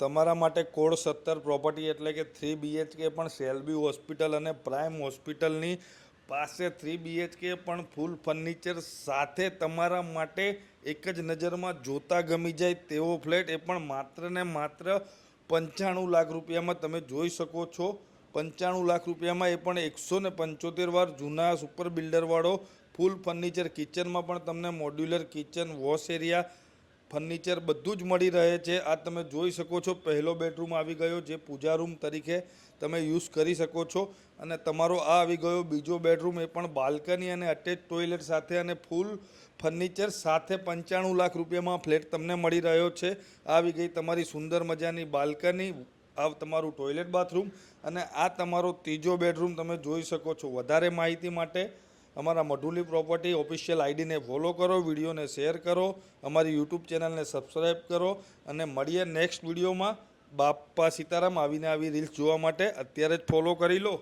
તમારા માટે કોડ સત્તર પ્રોપર્ટી એટલે કે થ્રી બીએચકે પણ સેલ્બી હોસ્પિટલ અને પ્રાઇમ હોસ્પિટલની પાસે થ્રી બીએચકે પણ ફૂલ ફર્નિચર સાથે તમારા માટે એક જ નજરમાં જોતા ગમી જાય તેવો ફ્લેટ. એ પણ માત્ર ને માત્ર પંચાણું લાખ રૂપિયામાં તમે જોઈ શકો છો. પંચાણું લાખ રૂપિયામાં એ પણ એકસો ને પંચોતેર વાર જૂના સુપર બિલ્ડરવાળો ફૂલ ફર્નિચર કિચનમાં પણ તમને modular kitchen wash area furniture બધું જ મળી રહે છે. આ તમે જોઈ શકો છો, પહેલો બેડરૂમ આવી ગયો જે પૂજા રૂમ તરીકે તમે યુઝ કરી શકો છો. અને તમારો આ આવી ગયો બીજો બેડરૂમ, એ પણ બાલ્કની અને અટેચ ટોયલેટ સાથે અને ફૂલ ફર્નિચર સાથે પંચાણું લાખ રૂપિયામાં ફ્લેટ તમને મળી રહ્યો છે. આવી ગઈ તમારી સુંદર મજાની બાલ્કની, આ તમારું ટોયલેટ બાથરૂમ અને આ તમારો ત્રીજો બેડરૂમ તમે જોઈ શકો છો. વધારે માહિતી માટે અમારા મઢુલી પ્રોપર્ટી ઓફિશિયલ આઈડીને ફોલો કરો, વિડીયોને શેર કરો, અમારી યુટ્યુબ ચેનલને સબસ્ક્રાઈબ કરો અને મળીએ નેક્સ્ટ વિડીયોમાં બાપ્પા સીતારામ આવીને આવી રીલ્સ જોવા માટે. અત્યારે જ ફોલો કરી લો.